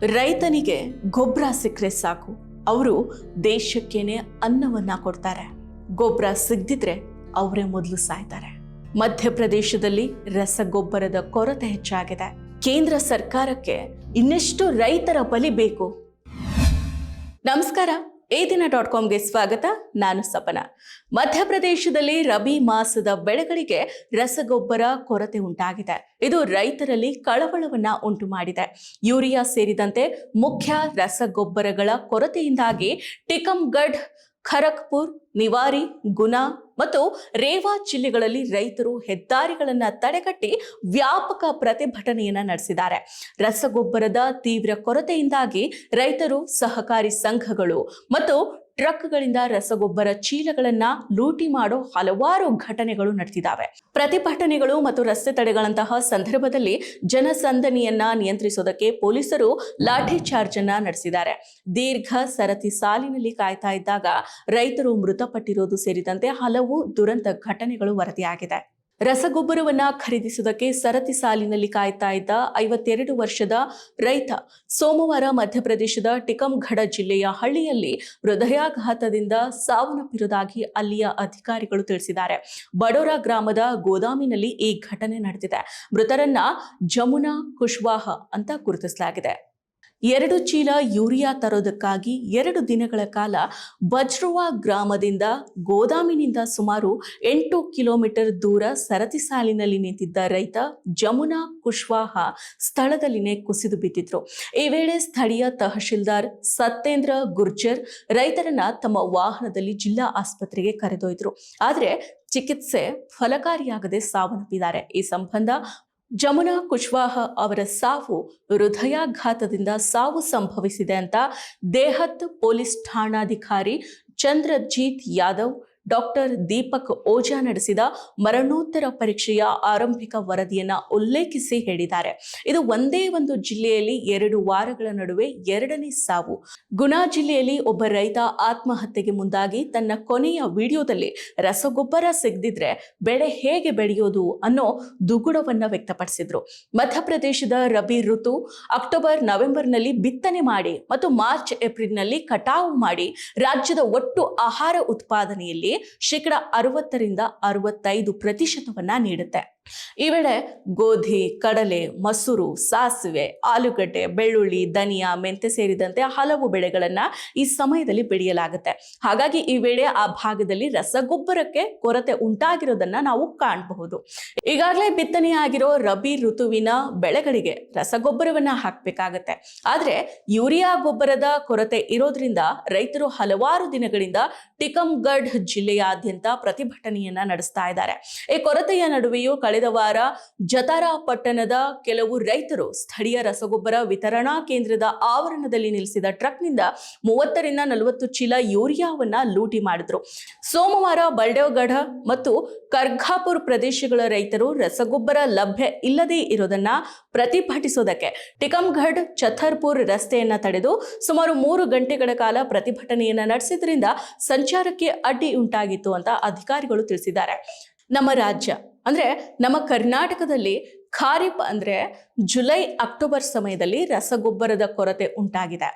ರೈತನಿಗೆ ಗೊಬ್ಬರ ಸಿಕ್ಕರೆ ಸಾಕು. ಅವರು ದೇಶಕ್ಕೇನೆ ಅನ್ನವನ್ನ ಕೊಡ್ತಾರೆ. ಗೊಬ್ಬರ ಸಿಗದಿದ್ರೆ ಅವರೇ ಮೊದಲು ಸಾಯ್ತಾರೆ. ಮಧ್ಯಪ್ರದೇಶದಲ್ಲಿ ರಸಗೊಬ್ಬರದ ಕೊರತೆ ಹೆಚ್ಚಾಗಿದೆ. ಕೇಂದ್ರ ಸರ್ಕಾರಕ್ಕೆ ಇನ್ನೆಷ್ಟು ರೈತರ ಬಲಿ ಬೇಕು. ನಮಸ್ಕಾರ. ಈ ದಿನ ಡಾಟ್ ಕಾಮ್ಗೆ ಸ್ವಾಗತ, ನಾನು ಸಪನ. ಮಧ್ಯಪ್ರದೇಶದಲ್ಲಿ ರಬಿ ಮಾಸದ ಬೆಳೆಗಳಿಗೆ ರಸಗೊಬ್ಬರ ಕೊರತೆ ಉಂಟಾಗಿದೆ. ಇದು ರೈತರಲ್ಲಿ ಕಳವಳವನ್ನ ಉಂಟು ಮಾಡಿದೆ ಯೂರಿಯಾ ಸೇರಿದಂತೆ ಮುಖ್ಯ ರಸಗೊಬ್ಬರಗಳ ಕೊರತೆಯಿಂದಾಗಿ ಟಿಕಮ್ಗಢ್ ಖರಗ್ಪುರ್, ನಿವಾರಿ, ಗುನಾ ಮತ್ತು ರೇವಾ ಜಿಲ್ಲೆಗಳಲ್ಲಿ ರೈತರು ಹೆದ್ದಾರಿಗಳನ್ನ ತಡೆಗಟ್ಟಿ ವ್ಯಾಪಕ ಪ್ರತಿಭಟನೆಯನ್ನ ನಡೆಸಿದ್ದಾರೆ. ರಸಗೊಬ್ಬರದ ತೀವ್ರ ಕೊರತೆಯಿಂದಾಗಿ ರೈತರು ಸಹಕಾರಿ ಸಂಘಗಳು ಮತ್ತು ಟ್ರಕ್ಗಳಿಂದ ರಸಗೊಬ್ಬರ ಚೀಲಗಳನ್ನ ಲೂಟಿ ಮಾಡೋ ಹಲವಾರು ಘಟನೆಗಳು ನಡೆದಿದ್ದಾವೆ ಪ್ರತಿಭಟನೆಗಳು ಮತ್ತು ರಸ್ತೆ ತಡೆಗಳಂತಹ ಸಂದರ್ಭದಲ್ಲಿ ಜನಸಂದಣಿಯನ್ನ ನಿಯಂತ್ರಿಸೋದಕ್ಕೆ ಪೊಲೀಸರು ಲಾಠಿ ಚಾರ್ಜ್ ಅನ್ನ ನಡೆಸಿದ್ದಾರೆ. ದೀರ್ಘ ಸರತಿ ಸಾಲಿನಲ್ಲಿ ಕಾಯ್ತಾ ಇದ್ದಾಗ ರೈತರು ಮೃತಪಟ್ಟಿರೋದು ಸೇರಿದಂತೆ ಹಲವು ದುರಂತ ಘಟನೆಗಳು ವರದಿಯಾಗಿದೆ. ರಸಗೊಬ್ಬರವನ್ನ ಖರೀದಿಸುವುದಕ್ಕೆ ಸರತಿ ಸಾಲಿನಲ್ಲಿ ಕಾಯ್ತಾ ಇದ್ದ ಐವತ್ತೆರಡು ವರ್ಷದ ರೈತ ಸೋಮವಾರ ಮಧ್ಯಪ್ರದೇಶದ ಟಿಕಮ್ಗಢ ಜಿಲ್ಲೆಯ ಹಳ್ಳಿಯಲ್ಲಿ ಹೃದಯಾಘಾತದಿಂದ ಸಾವನ್ನಪ್ಪಿರುವುದಾಗಿ ಅಲ್ಲಿಯ ಅಧಿಕಾರಿಗಳು ತಿಳಿಸಿದ್ದಾರೆ. ಬಡೋರಾ ಗ್ರಾಮದ ಗೋದಾಮಿನಲ್ಲಿ ಈ ಘಟನೆ ನಡೆದಿದೆ. ಮೃತರನ್ನ ಜಮುನಾ ಕುಶ್ವಾಹ ಅಂತ ಗುರುತಿಸಲಾಗಿದೆ. ಎರಡು ಚೀಲ ಯೂರಿಯಾ ತರೋದಕ್ಕಾಗಿ ಎರಡು ದಿನಗಳ ಕಾಲ ಬಜ್ರುವಾ ಗ್ರಾಮದಿಂದ ಗೋದಾಮಿನಿಂದ ಸುಮಾರು ಎಂಟು ಕಿಲೋಮೀಟರ್ ದೂರ ಸರತಿ ಸಾಲಿನಲ್ಲಿ ನಿಂತಿದ್ದ ರೈತ ಜಮುನಾ ಕುಶ್ವಾಹ ಸ್ಥಳದಲ್ಲಿನೇ ಕುಸಿದು ಬಿದ್ದಿದ್ರು. ಈ ವೇಳೆ ಸ್ಥಳೀಯ ತಹಶೀಲ್ದಾರ್ ಸತ್ಯೇಂದ್ರ ಗುರ್ಜರ್ ರೈತರನ್ನ ತಮ್ಮ ವಾಹನದಲ್ಲಿ ಜಿಲ್ಲಾ ಆಸ್ಪತ್ರೆಗೆ ಕರೆದೊಯ್ದರು. ಆದರೆ ಚಿಕಿತ್ಸೆ ಫಲಕಾರಿಯಾಗದೆ ಸಾವನ್ನಪ್ಪಿದ್ದಾರೆ. ಈ ಸಂಬಂಧ ಜಮುನಾ ಕುಶ್ವಾಹ ಅವರ ಸಾವು ಹೃದಯಾಘಾತದಿಂದ ಸಾವು ಸಂಭವಿಸಿದೆ ಅಂತ ದೇಹತ್ ಪೊಲೀಸ್ ಠಾಣಾಧಿಕಾರಿ ಚಂದ್ರಜೀತ್ ಯಾದವ್ ಡಾಕ್ಟರ್ ದೀಪಕ್ ಓಜಾ ನಡೆಸಿದ ಮರಣೋತ್ತರ ಪರೀಕ್ಷೆಯ ಆರಂಭಿಕ ವರದಿಯನ್ನ ಉಲ್ಲೇಖಿಸಿ ಹೇಳಿದ್ದಾರೆ. ಇದು ಒಂದೇ ಒಂದು ಜಿಲ್ಲೆಯಲ್ಲಿ ಎರಡು ವಾರಗಳ ನಡುವೆ ಎರಡನೇ ಸಾವು. ಗುಣಾ ಜಿಲ್ಲೆಯಲ್ಲಿ ಒಬ್ಬ ರೈತ ಆತ್ಮಹತ್ಯೆಗೆ ಮುಂದಾಗಿ ತನ್ನ ಕೊನೆಯ ವಿಡಿಯೋದಲ್ಲಿ ರಸಗೊಬ್ಬರ ಸಿಗದಿದ್ರೆ ಬೆಳೆ ಹೇಗೆ ಬೆಳೆಯೋದು ಅನ್ನೋ ದುಗುಡವನ್ನ ವ್ಯಕ್ತಪಡಿಸಿದ್ರು. ಮಧ್ಯಪ್ರದೇಶದ ರಬಿ ಋತು ಅಕ್ಟೋಬರ್, ನವೆಂಬರ್ನಲ್ಲಿ ಬಿತ್ತನೆ ಮಾಡಿ ಮತ್ತು ಮಾರ್ಚ್, ಏಪ್ರಿಲ್ನಲ್ಲಿ ಕಟಾವು ಮಾಡಿ ರಾಜ್ಯದ ಒಟ್ಟು ಆಹಾರ ಉತ್ಪಾದನೆಯಲ್ಲಿ ಶೇಕಡ ಅರವತ್ತರಿಂದ ಅರವತ್ತೈದು ಪ್ರತಿಶತವನ್ನ ನೀಡುತ್ತೆ. ಈ ವೇಳೆ ಗೋಧಿ, ಕಡಲೆ, ಮಸೂರು, ಸಾಸಿವೆ, ಆಲೂಗಡ್ಡೆ, ಬೆಳ್ಳುಳ್ಳಿ, ಧನಿಯಾ ಮೆಂತೆ ಸೇರಿದಂತೆ ಹಲವು ಬೆಳೆಗಳನ್ನ ಈ ಸಮಯದಲ್ಲಿ ಬೆಳೆಯಲಾಗುತ್ತೆ. ಹಾಗಾಗಿ ಈ ವೇಳೆ ಆ ಭಾಗದಲ್ಲಿ ರಸಗೊಬ್ಬರಕ್ಕೆ ಕೊರತೆ ಉಂಟಾಗಿರೋದನ್ನ ನಾವು ಕಾಣಬಹುದು. ಈಗಾಗಲೇ ಬಿತ್ತನೆಯಾಗಿರೋ ರಬಿ ಋತುವಿನ ಬೆಳೆಗಳಿಗೆ ರಸಗೊಬ್ಬರವನ್ನ ಹಾಕಬೇಕಾಗತ್ತೆ. ಆದ್ರೆ ಯೂರಿಯಾ ಗೊಬ್ಬರದ ಕೊರತೆ ಇರೋದ್ರಿಂದ ರೈತರು ಹಲವಾರು ದಿನಗಳಿಂದ ಟಿಕಮ್ಗಢ್ ಜಿಲ್ಲೆಯಾದ್ಯಂತ ಪ್ರತಿಭಟನೆಯನ್ನ ನಡೆಸ್ತಾ ಇದ್ದಾರೆ. ಈ ಕೊರತೆಯ ನಡುವೆಯೂ ಕಳೆದ ವಾರ ಜತಾರಾ ಪಟ್ಟಣದ ಕೆಲವು ರೈತರು ಸ್ಥಳೀಯ ರಸಗೊಬ್ಬರ ವಿತರಣಾ ಕೇಂದ್ರದ ಆವರಣದಲ್ಲಿ ನಿಲ್ಲಿಸಿದ ಟ್ರಕ್ನಿಂದ ಮೂವತ್ತರಿಂದ ನಲವತ್ತು ಚೀಲ ಯೂರಿಯಾವನ್ನ ಲೂಟಿ ಮಾಡಿದ್ರು. ಸೋಮವಾರ ಬಲ್ಡೇವ್ಗಢ ಮತ್ತು ಕರ್ಘಾಪುರ್ ಪ್ರದೇಶಗಳ ರೈತರು ರಸಗೊಬ್ಬರ ಲಭ್ಯ ಇಲ್ಲದೇ ಇರೋದನ್ನ ಪ್ರತಿಭಟಿಸೋದಕ್ಕೆ ಟಿಕಮ್ಗಢ್ ಛತರ್ಪುರ್ ರಸ್ತೆಯನ್ನ ತಡೆದು ಸುಮಾರು ಮೂರು ಗಂಟೆಗಳ ಕಾಲ ಪ್ರತಿಭಟನೆಯನ್ನ ನಡೆಸಿದ್ರಿಂದ ಸಂಚಾರಕ್ಕೆ ಅಡ್ಡಿ ಉಂಟಾಗಿತ್ತು ಅಂತ ಅಧಿಕಾರಿಗಳು ತಿಳಿಸಿದ್ದಾರೆ. ನಮ್ಮ ರಾಜ್ಯ ಅಂದ್ರೆ ನಮ್ಮ ಕರ್ನಾಟಕದಲ್ಲಿ ಖಾರಿಫ್ ಅಂದ್ರೆ ಜುಲೈ ಅಕ್ಟೋಬರ್ ಸಮಯದಲ್ಲಿ ರಸಗೊಬ್ಬರದ ಕೊರತೆ ಉಂಟಾಗಿದೆ.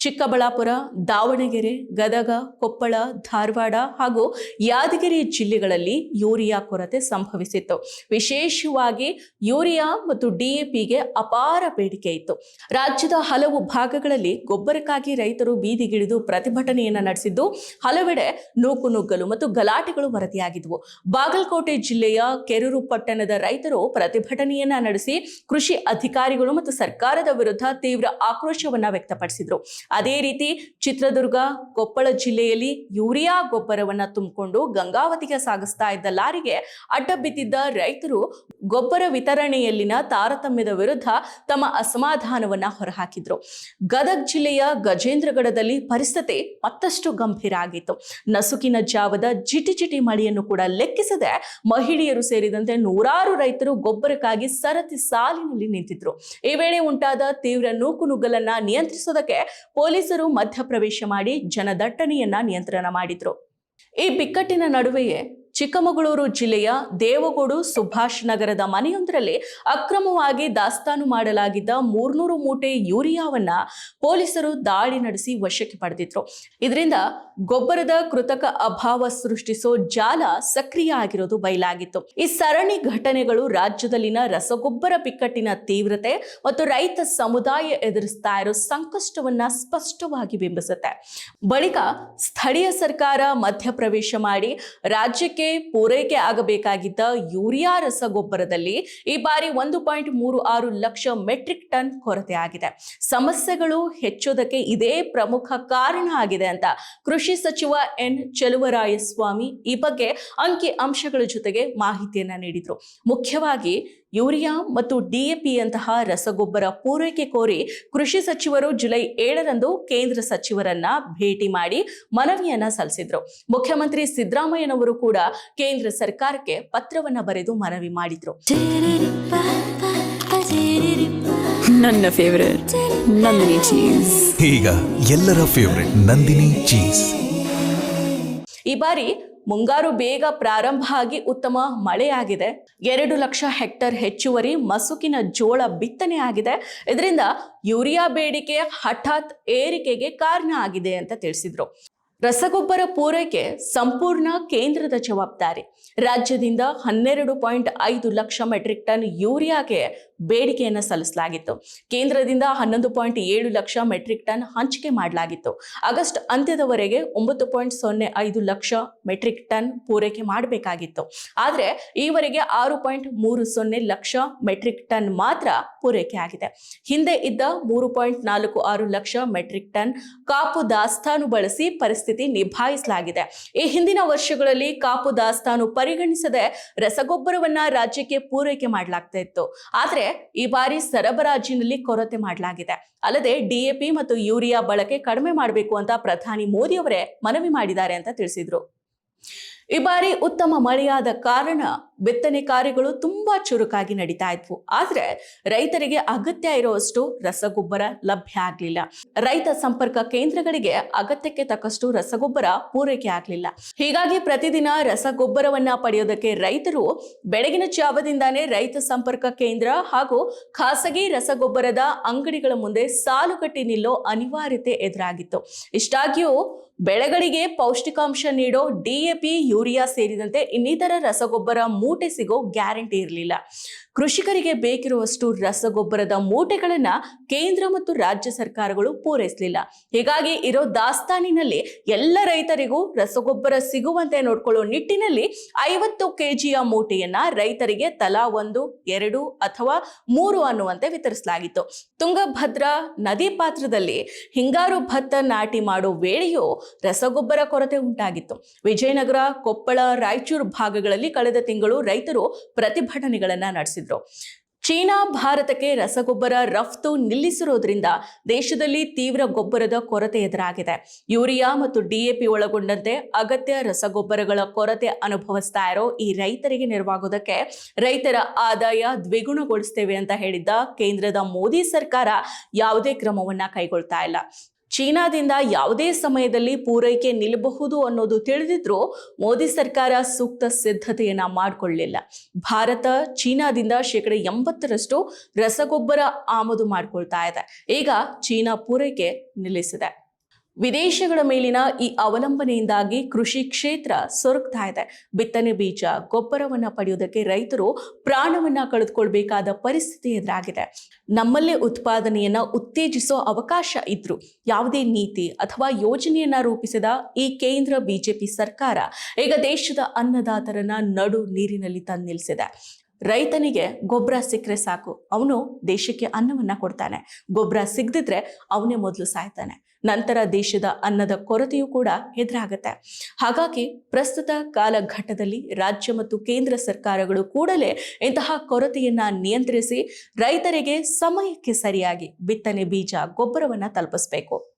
ಚಿಕ್ಕಬಳ್ಳಾಪುರ, ದಾವಣಗೆರೆ, ಗದಗ, ಕೊಪ್ಪಳ, ಧಾರವಾಡ ಹಾಗೂ ಯಾದಗಿರಿ ಜಿಲ್ಲೆಗಳಲ್ಲಿ ಯೂರಿಯಾ ಕೊರತೆ ಸಂಭವಿಸಿತ್ತು. ವಿಶೇಷವಾಗಿ ಯೂರಿಯಾ ಮತ್ತು ಡಿಎಪಿಗೆ ಅಪಾರ ಬೇಡಿಕೆ ಇತ್ತು. ರಾಜ್ಯದ ಹಲವು ಭಾಗಗಳಲ್ಲಿ ಗೊಬ್ಬರಕ್ಕಾಗಿ ರೈತರು ಬೀದಿಗಿಳಿದು ಪ್ರತಿಭಟನೆಯನ್ನು ನಡೆಸಿದ್ದು, ಹಲವೆಡೆ ನೂಕು ನುಗ್ಗಲು ಮತ್ತು ಗಲಾಟೆಗಳು ವರದಿಯಾಗಿದ್ದವು ಬಾಗಲಕೋಟೆ ಜಿಲ್ಲೆಯ ಕೆರೂರು ಪಟ್ಟಣದ ರೈತರು ಪ್ರತಿಭಟನೆಯನ್ನ ನಡೆಸಿ, ಕೃಷಿ ಅಧಿಕಾರಿಗಳು ಮತ್ತು ಸರ್ಕಾರದ ವಿರುದ್ಧ ತೀವ್ರ ಆಕ್ರೋಶವನ್ನ ವ್ಯಕ್ತಪಡಿಸಿದ್ರು. ಅದೇ ರೀತಿ ಚಿತ್ರದುರ್ಗ, ಕೊಪ್ಪಳ ಜಿಲ್ಲೆಯಲ್ಲಿ ಯೂರಿಯಾ ಗೊಬ್ಬರವನ್ನ ತುಂಬಿಕೊಂಡು ಗಂಗಾವತಿಗೆ ಸಾಗಿಸ್ತಾ ಇದ್ದ ಲಾರಿಗೆ ಅಡ್ಡ ಬಿದ್ದಿದ್ದ ರೈತರು ಗೊಬ್ಬರ ವಿತರಣೆಯಲ್ಲಿನ ತಾರತಮ್ಯದ ವಿರುದ್ಧ ತಮ್ಮ ಅಸಮಾಧಾನವನ್ನ ಹೊರಹಾಕಿದ್ರು. ಗದಗ್ ಜಿಲ್ಲೆಯ ಗಜೇಂದ್ರಗಡದಲ್ಲಿ ಪರಿಸ್ಥಿತಿ ಮತ್ತಷ್ಟು ಗಂಭೀರ ಆಗಿತ್ತು. ನಸುಕಿನ ಜಾವದ ಜಿಟಿ ಜಿಟಿ ಮಳೆಯನ್ನು ಕೂಡ ಲೆಕ್ಕಿಸದೆ ಮಹಿಳೆಯರು ಸೇರಿದಂತೆ ನೂರಾರು ರೈತರು ಗೊಬ್ಬರಕ್ಕಾಗಿ ಸರತಿ ಸಾಲಿನಲ್ಲಿ ನಿಂತಿದ್ರು. ಈ ವೇಳೆ ಉಂಟಾದ ತೀವ್ರ ನೂಕುನುಗ್ಗಲನ್ನ ನಿಯಂತ್ರಿಸೋದಕ್ಕೆ ಪೊಲೀಸರು ಮಧ್ಯಪ್ರವೇಶ ಮಾಡಿ ಜನದಟ್ಟಣೆಯನ್ನ ನಿಯಂತ್ರಣ ಮಾಡಿದ್ರು. ಈ ಬಿಕ್ಕಟ್ಟಿನ ನಡುವೆಯೇ ಚಿಕ್ಕಮಗಳೂರು ಜಿಲ್ಲೆಯ ದೇವಗೋಡು ಸುಭಾಷ್ ನಗರದ ಮನೆಯೊಂದರಲ್ಲಿ ಅಕ್ರಮವಾಗಿ ದಾಸ್ತಾನು ಮಾಡಲಾಗಿದ್ದ ಮೂರ್ನೂರು ಮೂಟೆ ಯೂರಿಯಾವನ್ನ ಪೊಲೀಸರು ದಾಳಿ ನಡೆಸಿ ವಶಕ್ಕೆ ಪಡೆದಿದ್ರು. ಇದರಿಂದ ಗೊಬ್ಬರದ ಕೃತಕ ಅಭಾವ ಸೃಷ್ಟಿಸೋ ಜಾಲ ಸಕ್ರಿಯ ಆಗಿರೋದು ಬಯಲಾಗಿತ್ತು. ಈ ಸರಣಿ ಘಟನೆಗಳು ರಾಜ್ಯದಲ್ಲಿನ ರಸಗೊಬ್ಬರ ಬಿಕ್ಕಟ್ಟಿನ ತೀವ್ರತೆ ಮತ್ತು ರೈತ ಸಮುದಾಯ ಎದುರಿಸ್ತಾ ಇರೋ ಸಂಕಷ್ಟವನ್ನ ಸ್ಪಷ್ಟವಾಗಿ ಬಿಂಬಿಸುತ್ತೆ. ಬಳಿಕ ಸ್ಥಳೀಯ ಸರ್ಕಾರ ಮಧ್ಯಪ್ರವೇಶ ಮಾಡಿ ರಾಜ್ಯಕ್ಕೆ ಪೂರೈಕೆ ಆಗಬೇಕಾಗಿದ್ದ ಯೂರಿಯಾ ರಸಗೊಬ್ಬರದಲ್ಲಿ ಈ ಬಾರಿ ಒಂದು ಪಾಯಿಂಟ್ ಮೂರು ಆರು ಲಕ್ಷ ಮೆಟ್ರಿಕ್ ಟನ್ ಕೊರತೆ ಆಗಿದೆ. ಸಮಸ್ಯೆಗಳು ಹೆಚ್ಚೋದಕ್ಕೆ ಇದೇ ಪ್ರಮುಖ ಕಾರಣ ಆಗಿದೆ ಅಂತ ಕೃಷಿ ಸಚಿವ ಎನ್ ಚೆಲುವರಾಯಸ್ವಾಮಿ ಈ ಬಗ್ಗೆ ಅಂಕಿ ಅಂಶಗಳ ಜೊತೆಗೆ ಮಾಹಿತಿಯನ್ನ ನೀಡಿದ್ರು. ಮುಖ್ಯವಾಗಿ ಯೂರಿಯಾ ಮತ್ತು ಡಿಎಪಿಯಂತಹ ರಸಗೊಬ್ಬರ ಪೂರೈಕೆ ಕೋರಿ ಕೃಷಿ ಸಚಿವರು ಜುಲೈ ಏಳರಂದು ಕೇಂದ್ರ ಸಚಿವರನ್ನ ಭೇಟಿ ಮಾಡಿ ಮನವಿಯನ್ನ ಸಲ್ಲಿಸಿದ್ರು. ಮುಖ್ಯಮಂತ್ರಿ ಸಿದ್ದರಾಮಯ್ಯನವರು ಕೂಡ ಕೇಂದ್ರ ಸರ್ಕಾರಕ್ಕೆ ಪತ್ರವನ್ನ ಬರೆದು ಮನವಿ ಮಾಡಿದ್ರು. ನನ್ನ ಫೇವರೇಟ್ ನಂದಿನಿ ಚೀಸ್ ಈಗ ಎಲ್ಲರ ಫೇವರೆಟ್ ನಂದಿನಿ ಚೀಸ್ ಈ ಬಾರಿ ಮುಂಗಾರು ಬೇಗ ಪ್ರಾರಂಭ ಆಗಿ ಉತ್ತಮ ಮಳೆಯಾಗಿದೆ. ಎರಡು ಲಕ್ಷ ಹೆಕ್ಟರ್ ಹೆಚ್ಚುವರಿ ಮಸುಕಿನ ಜೋಳ ಬಿತ್ತನೆ ಆಗಿದೆ. ಇದರಿಂದ ಯೂರಿಯಾ ಬೇಡಿಕೆ ಹಠಾತ್ ಏರಿಕೆಗೆ ಕಾರಣ ಆಗಿದೆ ಅಂತ ತಿಳಿಸಿದ್ರು. ರಸಗೊಬ್ಬರ ಪೂರೈಕೆ ಸಂಪೂರ್ಣ ಕೇಂದ್ರದ ಜವಾಬ್ದಾರಿ. ರಾಜ್ಯದಿಂದ ಹನ್ನೆರಡು ಪಾಯಿಂಟ್ ಐದು ಲಕ್ಷ ಮೆಟ್ರಿಕ್ ಟನ್ ಯೂರಿಯಾಗೆ ಬೇಡಿಕೆಯನ್ನು ಸಲ್ಲಿಸಲಾಗಿತ್ತು. ಕೇಂದ್ರದಿಂದ ಹನ್ನೊಂದು ಪಾಯಿಂಟ್ ಏಳು ಲಕ್ಷ ಮೆಟ್ರಿಕ್ ಟನ್ ಹಂಚಿಕೆ ಮಾಡಲಾಗಿತ್ತು. ಆಗಸ್ಟ್ ಅಂತ್ಯದವರೆಗೆ ಒಂಬತ್ತು ಪಾಯಿಂಟ್ ಸೊನ್ನೆ ಐದು ಲಕ್ಷ ಮೆಟ್ರಿಕ್ ಟನ್ ಪೂರೈಕೆ ಮಾಡಬೇಕಾಗಿತ್ತು. ಆದರೆ ಈವರೆಗೆ ಆರು ಪಾಯಿಂಟ್ ಮೂರು ಸೊನ್ನೆ ಲಕ್ಷ ಮೆಟ್ರಿಕ್ ಟನ್ ಮಾತ್ರ ಪೂರೈಕೆ ಆಗಿದೆ. ಹಿಂದೆ ಇದ್ದ ಮೂರು ಪಾಯಿಂಟ್ ನಾಲ್ಕು ಆರು ಲಕ್ಷ ಮೆಟ್ರಿಕ್ ಟನ್ ಕಾಪು ದಾಸ್ತಾನು ಬಳಸಿ ಪರಿಸ್ಥಿತಿ ನಿಭಾಯಿಸಲಾಗಿದೆ. ಈ ಹಿಂದಿನ ವರ್ಷಗಳಲ್ಲಿ ಕಾಪು ದಾಸ್ತಾನು ಪರಿಗಣಿಸದೆ ರಸಗೊಬ್ಬರವನ್ನ ರಾಜ್ಯಕ್ಕೆ ಪೂರೈಕೆ ಮಾಡಲಾಗ್ತಾ ಇತ್ತು. ಆದ್ರೆ ಈ ಬಾರಿ ಸರಬರಾಜಿನಲ್ಲಿ ಕೊರತೆ ಮಾಡಲಾಗಿದೆ. ಅಲ್ಲದೆ ಡಿಎಪಿ ಮತ್ತು ಯೂರಿಯಾ ಬಳಕೆ ಕಡಿಮೆ ಮಾಡಬೇಕು ಅಂತ ಪ್ರಧಾನಿ ಮೋದಿ ಅವರೇ ಮನವಿ ಮಾಡಿದ್ದಾರೆ ಅಂತ ತಿಳಿಸಿದ್ರು. ಈ ಬಾರಿ ಉತ್ತಮ ಮಳೆಯಾದ ಕಾರಣ ಬಿತ್ತನೆ ಕಾರ್ಯಗಳು ತುಂಬಾ ಚುರುಕಾಗಿ ನಡೀತಾ ಇದ್ವು. ಆದ್ರೆ ರೈತರಿಗೆ ಅಗತ್ಯ ಇರುವಷ್ಟು ರಸಗೊಬ್ಬರ ಲಭ್ಯ ಆಗ್ಲಿಲ್ಲ. ರೈತ ಸಂಪರ್ಕ ಕೇಂದ್ರಗಳಿಗೆ ಅಗತ್ಯಕ್ಕೆ ತಕ್ಕಷ್ಟು ರಸಗೊಬ್ಬರ ಪೂರೈಕೆ ಆಗ್ಲಿಲ್ಲ. ಹೀಗಾಗಿ ಪ್ರತಿದಿನ ರಸಗೊಬ್ಬರವನ್ನ ಪಡೆಯೋದಕ್ಕೆ ರೈತರು ಬೆಳಗಿನ ಜಾವದಿಂದಾನೇ ರೈತ ಸಂಪರ್ಕ ಕೇಂದ್ರ ಹಾಗೂ ಖಾಸಗಿ ರಸಗೊಬ್ಬರದ ಅಂಗಡಿಗಳ ಮುಂದೆ ಸಾಲುಗಟ್ಟಿ ನಿಲ್ಲೋ ಅನಿವಾರ್ಯತೆ ಎದುರಾಗಿತ್ತು. ಇಷ್ಟಾಗಿಯೂ ಬೆಳೆಗಳಿಗೆ ಪೌಷ್ಟಿಕಾಂಶ ನೀಡೋ ಡಿಎಪಿ ಯೂರಿಯಾ ಸೇರಿದಂತೆ ಇನ್ನಿತರ ರಸಗೊಬ್ಬರ ಮೂಟೆ ಸಿಗೋ ಗ್ಯಾರಂಟಿ ಇರಲಿಲ್ಲ. ಕೃಷಿಕರಿಗೆ ಬೇಕಿರುವಷ್ಟು ರಸಗೊಬ್ಬರದ ಮೂಟೆಗಳನ್ನು ಕೇಂದ್ರ ಮತ್ತು ರಾಜ್ಯ ಸರ್ಕಾರಗಳು ಪೂರೈಸಲಿಲ್ಲ. ಹೀಗಾಗಿ ಇರೋ ದಾಸ್ತಾನಿನಲ್ಲಿ ಎಲ್ಲ ರೈತರಿಗೂ ರಸಗೊಬ್ಬರ ಸಿಗುವಂತೆ ನೋಡ್ಕೊಳ್ಳೋ ನಿಟ್ಟಿನಲ್ಲಿ ಐವತ್ತು ಕೆಜಿಯ ಮೂಟೆಯನ್ನ ರೈತರಿಗೆ ತಲಾ ಒಂದು, ಎರಡು ಅಥವಾ ಮೂರು ಅನ್ನುವಂತೆ ವಿತರಿಸಲಾಗಿತ್ತು. ತುಂಗಭದ್ರಾ ನದಿ ಪಾತ್ರದಲ್ಲಿ ಹಿಂಗಾರು ಭತ್ತ ನಾಟಿ ಮಾಡೋ ವೇಳೆಯೂ ರಸಗೊಬ್ಬರ ಕೊರತೆ ಉಂಟಾಗಿತ್ತು. ವಿಜಯನಗರ, ಕೊಪ್ಪಳ, ರಾಯಚೂರು ಭಾಗಗಳಲ್ಲಿ ಕಳೆದ ತಿಂಗಳು ರೈತರು ಪ್ರತಿಭಟನೆಗಳನ್ನ ನಡೆಸಿದ್ರು. ಚೀನಾ ಭಾರತಕ್ಕೆ ರಸಗೊಬ್ಬರ ರಫ್ತು ನಿಲ್ಲಿಸಿರೋದ್ರಿಂದ ದೇಶದಲ್ಲಿ ತೀವ್ರ ಗೊಬ್ಬರದ ಕೊರತೆ ಎದುರಾಗಿದೆ. ಯೂರಿಯಾ ಮತ್ತು ಡಿಎಪಿ ಒಳಗೊಂಡಂತೆ ಅಗತ್ಯ ರಸಗೊಬ್ಬರಗಳ ಕೊರತೆ ಅನುಭವಿಸ್ತಾ ಇರೋ ಈ ರೈತರಿಗೆ ನೆರವಾಗೋದಕ್ಕೆ ರೈತರ ಆದಾಯ ದ್ವಿಗುಣಗೊಳಿಸ್ತೇವೆ ಅಂತ ಹೇಳಿದ್ದ ಕೇಂದ್ರದ ಮೋದಿ ಸರ್ಕಾರ ಯಾವುದೇ ಕ್ರಮವನ್ನ ಕೈಗೊಳ್ತಾ ಇಲ್ಲ. ಚೀನಾದಿಂದ ಯಾವುದೇ ಸಮಯದಲ್ಲಿ ಪೂರೈಕೆ ನಿಲ್ಲಬಹುದು ಅನ್ನೋದು ತಿಳಿದಿದ್ರೂ ಮೋದಿ ಸರ್ಕಾರ ಸೂಕ್ತ ಸಿದ್ಧತೆಯನ್ನ ಮಾಡಿಕೊಳ್ಳಲಿಲ್ಲ ಭಾರತ ಚೀನಾದಿಂದ ಶೇಕಡ ಎಂಬತ್ತರಷ್ಟು ರಸಗೊಬ್ಬರ ಆಮದು ಮಾಡಿಕೊಳ್ತಾ ಇದೆ. ಈಗ ಚೀನಾ ಪೂರೈಕೆ ನಿಲ್ಲಿಸಿದೆ. ವಿದೇಶಗಳ ಮೇಲಿನ ಈ ಅವಲಂಬನೆಯಿಂದಾಗಿ ಕೃಷಿ ಕ್ಷೇತ್ರ ಸೊರಗ್ತಾ ಇದೆ. ಬಿತ್ತನೆ ಬೀಜ, ಗೊಬ್ಬರವನ್ನ ಪಡೆಯುವುದಕ್ಕೆ ರೈತರು ಪ್ರಾಣವನ್ನ ಕಳೆದುಕೊಳ್ಬೇಕಾದ ಪರಿಸ್ಥಿತಿ ಎದುರಾಗಿದೆ. ನಮ್ಮಲ್ಲೇ ಉತ್ಪಾದನೆಯನ್ನ ಉತ್ತೇಜಿಸೋ ಅವಕಾಶ ಇದ್ರು. ಯಾವುದೇ ನೀತಿ ಅಥವಾ ಯೋಜನೆಯನ್ನ ರೂಪಿಸಿದ ಈ ಕೇಂದ್ರ ಬಿಜೆಪಿ ಸರ್ಕಾರ ಈಗ ದೇಶದ ಅನ್ನದಾತರನ್ನ ನಡು ನೀರಿನಲ್ಲಿ ತಂದು ನಿಲ್ಲಿಸಿದೆ ರೈತನಿಗೆ ಗೊಬ್ಬರ ಸಿಕ್ಕರೆ ಸಾಕು. ಅವನು ದೇಶಕ್ಕೆ ಅನ್ನವನ್ನ ಕೊಡ್ತಾನೆ. ಗೊಬ್ಬರ ಸಿಗದಿದ್ರೆ ಅವನೇ ಮೊದಲು ಸಾಯ್ತಾನೆ. ನಂತರ ದೇಶದ ಅನ್ನದ ಕೊರತೆಯೂ ಕೂಡ ಎದುರಾಗುತ್ತೆ. ಹಾಗಾಗಿ ಪ್ರಸ್ತುತ ಕಾಲಘಟ್ಟದಲ್ಲಿ ರಾಜ್ಯ ಮತ್ತು ಕೇಂದ್ರ ಸರ್ಕಾರಗಳು ಕೂಡಲೇ ಇಂತಹ ಕೊರತೆಯನ್ನ ನಿಯಂತ್ರಿಸಿ ರೈತರಿಗೆ ಸಮಯಕ್ಕೆ ಸರಿಯಾಗಿ ಬಿತ್ತನೆ ಬೀಜ ಗೊಬ್ಬರವನ್ನ ತಲುಪಿಸಬೇಕು.